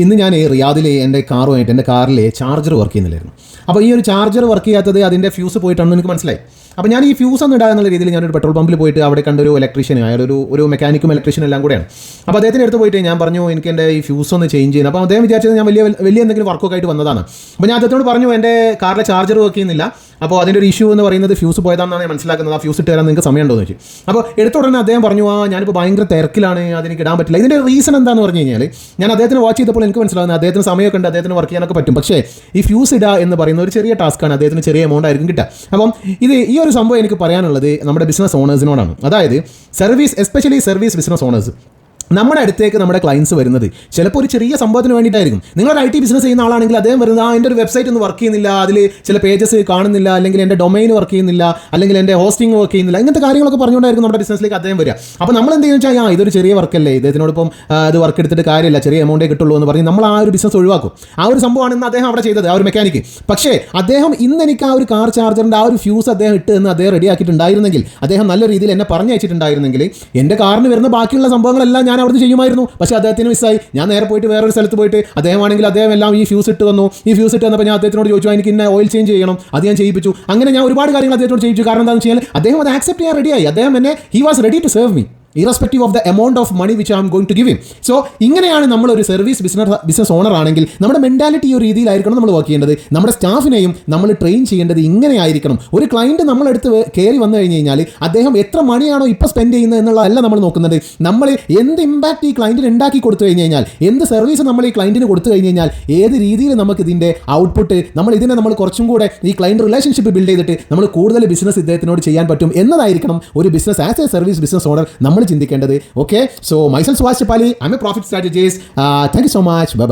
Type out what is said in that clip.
ഇന്ന് ഞാൻ ഈ റിയാദിലെ എന്റെ കാറുമായിട്ട് എന്റെ കാറിലെ ചാർജർ വർക്ക് ചെയ്യുന്നില്ലായിരുന്നു. അപ്പോൾ ഈ ഒരു ചാർജർ വർക്ക് ചെയ്യാത്തത് അതിന്റെ ഫ്യൂസ് പോയിട്ടാണെന്ന് എനിക്ക് മനസ്സിലായി. അപ്പോൾ ഞാൻ ഈ ഫ്യൂസ് ഒന്നും ഇടാ എന്നുള്ള രീതിയിൽ ഞാനൊരു പെട്രോൾ പമ്പിൽ പോയിട്ട് അവിടെ കണ്ടൊരു ഇലക്ട്രീഷ്യൻ അയാളൊരു ഒരു മെക്കാനിക്കും ഇലക്ട്രീഷ്യൻ എല്ലാം കൂടെയാണ്. അപ്പോൾ അദ്ദേഹത്തിന്റെ അടുത്ത് പോയിട്ട് ഞാൻ പറഞ്ഞു എനിക്ക് എന്റെ ഈ ഫ്യൂസ് ഒന്ന് ചേഞ്ച് ചെയ്യുന്നത് അപ്പോൾ അദ്ദേഹം വിചാരിച്ചത് ഞാൻ വലിയ വലിയ എന്തെങ്കിലും വർക്കൊക്കെ ആയിട്ട് വന്നതാണ്. അപ്പോൾ ഞാൻ അദ്ദേഹത്തോട് പറഞ്ഞു എന്റെ കാറിലെ ചാർജർ വർക്ക് ചെയ്യുന്നില്ല. അപ്പോൾ അതിന്റെ ഒരു ഇഷ്യൂ എന്ന് പറയുന്നത് ഫ്യൂസ് പോയതാണെന്നാണ് ഞാൻ മനസ്സിലാക്കുന്നത്. ആ ഫ്യൂസ് ഇട്ട് തരാൻ നിങ്ങൾക്ക് സമയമുണ്ടോ? എന്ന് ചോദിച്ചു. അപ്പോൾ എടുത്ത ഉടനെ അദ്ദേഹം പറഞ്ഞു ആ ഞാനിപ്പോൾ ഭയങ്കര തിരക്കിലാണ് അതെനിക്ക് ഇടാൻ പറ്റില്ല. ഇതിന്റെ റീസൺ എന്താണെന്ന് പറഞ്ഞു കഴിഞ്ഞാൽ ഞാൻ അദ്ദേഹത്തിന് വാച്ച് ചെയ്തപ്പോൾ എനിക്ക് മനസ്സിലാവുന്നത് അദ്ദേഹത്തിന് സമയമൊക്കെ ഉണ്ട് അദ്ദേഹത്തിന് വർക്ക് ചെയ്യാനൊക്കെ പറ്റും. പക്ഷേ ഈ ഫ്യൂസ് ഇടുക എന്ന് പറയുന്ന ഒരു ചെറിയ ടാസ്ക്കാണ് അദ്ദേഹത്തിന് ചെറിയ എമൗണ്ട് ആയിരിക്കും കിട്ടുക. അപ്പം ഇത് ഈ ഒരു സംഭവം എനിക്ക് പറയാനുള്ളത് നമ്മുടെ ബിസിനസ് ഓണേഴ്സിനോടാണ് അതായത് service especially service business owners നമ്മുടെ അടുത്തേക്ക് നമ്മുടെ ക്ലയൻസ് വരുന്നത്. ചിലപ്പോൾ ഒരു ചെറിയ സംഭവത്തിന് വേണ്ടിയിട്ടായിരിക്കും. നിങ്ങളൊരു ഐ ടി ബിസിനസ് ചെയ്യുന്ന ആളാണെങ്കിൽ അദ്ദേഹം വരുന്നത് ആ എന്റെ ഒരു വെബ്സൈറ്റ് ഒന്നും വർക്ക് ചെയ്യുന്നില്ല. അതിൽ ചില പേജസ് കാണുന്നില്ല. അല്ലെങ്കിൽ എന്റെ ഡൊമൈൻ വർക്ക് ചെയ്യുന്നില്ല. അല്ലെങ്കിൽ എന്റെ ഹോസ്റ്റിംഗ് വർക്ക് ചെയ്യുന്നില്ല. ഇങ്ങനത്തെ കാര്യങ്ങളൊക്കെ പറഞ്ഞുകൊണ്ടായിരിക്കും നമ്മുടെ ബിസിനസ്സിലേക്ക് അദ്ദേഹം വരിക. അപ്പോൾ നമ്മൾ എന്ത് ചെയ്യുന്നത് വെച്ചാൽ ആ ഇതൊരു ചെറിയ വർക്കല്ലേ ഇദ്ദേഹത്തിനോടൊപ്പം ഇത് വർക്ക് എടുത്തിട്ട് കാര്യമില്ല. ചെറിയ എമൗണ്ടേ കിട്ടുള്ളൂ എന്ന് പറഞ്ഞ് നമ്മൾ ആ ഒരു ബിസിനസ് ഒഴിവാക്കും. ആ ഒരു സംഭവമാണ് ഇന്ന് അദ്ദേഹം അവിടെ ചെയ്തത് ആ ഒരു മെക്കാനിക്ക് പക്ഷേ അദ്ദേഹം ഇന്ന് എനിക്ക് ആ ഒരു കാർ ചാർജറിന്റെ ആ ഒരു ഫ്യൂസ് അദ്ദേഹം ഇട്ട് എന്ന് അദ്ദേഹം റെഡിയാക്കിയിട്ടുണ്ടായിരുന്നെങ്കിൽ അദ്ദേഹം നല്ല രീതിയിൽ എന്നെ പറഞ്ഞയച്ചിട്ടുണ്ടായിരുന്നെങ്കിൽ എന്റെ കാറിന് വരുന്ന ബാക്കിയുള്ള സംഭവങ്ങളെല്ലാം ഞാൻ അവിടുന്ന് ചെയ്യുമായിരുന്നു. പക്ഷേ അദ്ദേഹത്തിന് മിസ്സായി ഞാൻ നേരെ പോയിട്ട് വേറൊരു സ്ഥലത്ത് പോയിട്ട് അദ്ദേഹമാണെങ്കിൽ അദ്ദേഹം എല്ലാം ഈ ഫ്യൂസ് ഇട്ട് വന്നു. ഈ ഫ്യൂസ് ഇട്ട് വന്നപ്പോൾ ഞാൻ അദ്ദേഹത്തിനോട് ചോദിച്ചു "ആ, എനിക്ക് ഇന്ന ഓയിൽ ചേഞ്ച് ചെയ്യണം. അത് ഞാൻ ചെയ്യിപ്പിച്ചു. അങ്ങനെ ഞാൻ ഒരുപാട് കാര്യങ്ങൾ അദ്ദേഹത്തോട് ചെയ്യിച്ചു കാരണം എന്താണെന്ന് വെച്ചാൽ അദ്ദേഹം അത് ആക്സെപ്റ്റ് ചെയ്യാൻ റെഡിയായി അദ്ദേഹം എന്നെ he was ready to serve me irrespective of the amount of money which I am going to give him so ഇങ്ങനെയാണ് നമ്മൾ ഒരു സർവീസ് ബിസിനസ് ബിസിനസ് ഓണർ ആണെങ്കിൽ നമ്മുടെ മെന്റാലിറ്റി ഒരു രീതിയിലായിരിക്കണം നമ്മൾ വർക്ക് ചെയ്യേണ്ടത്. നമ്മുടെ സ്റ്റാഫിനെയും നമ്മൾ ട്രെയിൻ ചെയ്യേണ്ടത് ഇങ്ങനെ ആയിരിക്കണം. ഒരു ക്ലയന്റ് നമ്മളെടുത്ത് കയറി വന്നു കഴിഞ്ഞ് കഴിഞ്ഞാൽ അദ്ദേഹം എത്ര മണിയാണോ ഇപ്പോൾ സ്പെൻഡ് ചെയ്യുന്നത് എന്നുള്ളതല്ല നമ്മൾ നോക്കുന്നത്. നമ്മൾ എന്ത് ഇമ്പാക്റ്റ് ഈ ക്ലയന്റിന് ഉണ്ടാക്കി കൊടുത്തു കഴിഞ്ഞ് കഴിഞ്ഞാൽ എന്ത് സർവീസ് നമ്മൾ ഈ ക്ലയന്റിന് കൊടുത്തു കഴിഞ്ഞ് കഴിഞ്ഞാൽ ഏത് രീതിയിൽ നമുക്ക് ഇതിന്റെ ഔട്ട്പുട്ട് നമ്മൾ ഇതിനെ നമ്മൾ കുറച്ചും കൂടെ ഈ ക്ലയന്റ് റിലേഷൻഷിപ്പ് ബിൽഡ് ചെയ്തിട്ട് നമ്മൾ കൂടുതൽ ബിസിനസ് ഇദ്ദേഹത്തിനോട് ചെയ്യാൻ പറ്റും എന്നതായിരിക്കണം ഒരു business as a service business owner നമ്മൾ ചിന്തിക്കേണ്ടത്. Okay so myself Suhas Chappali I a profit strategies thank you so much bye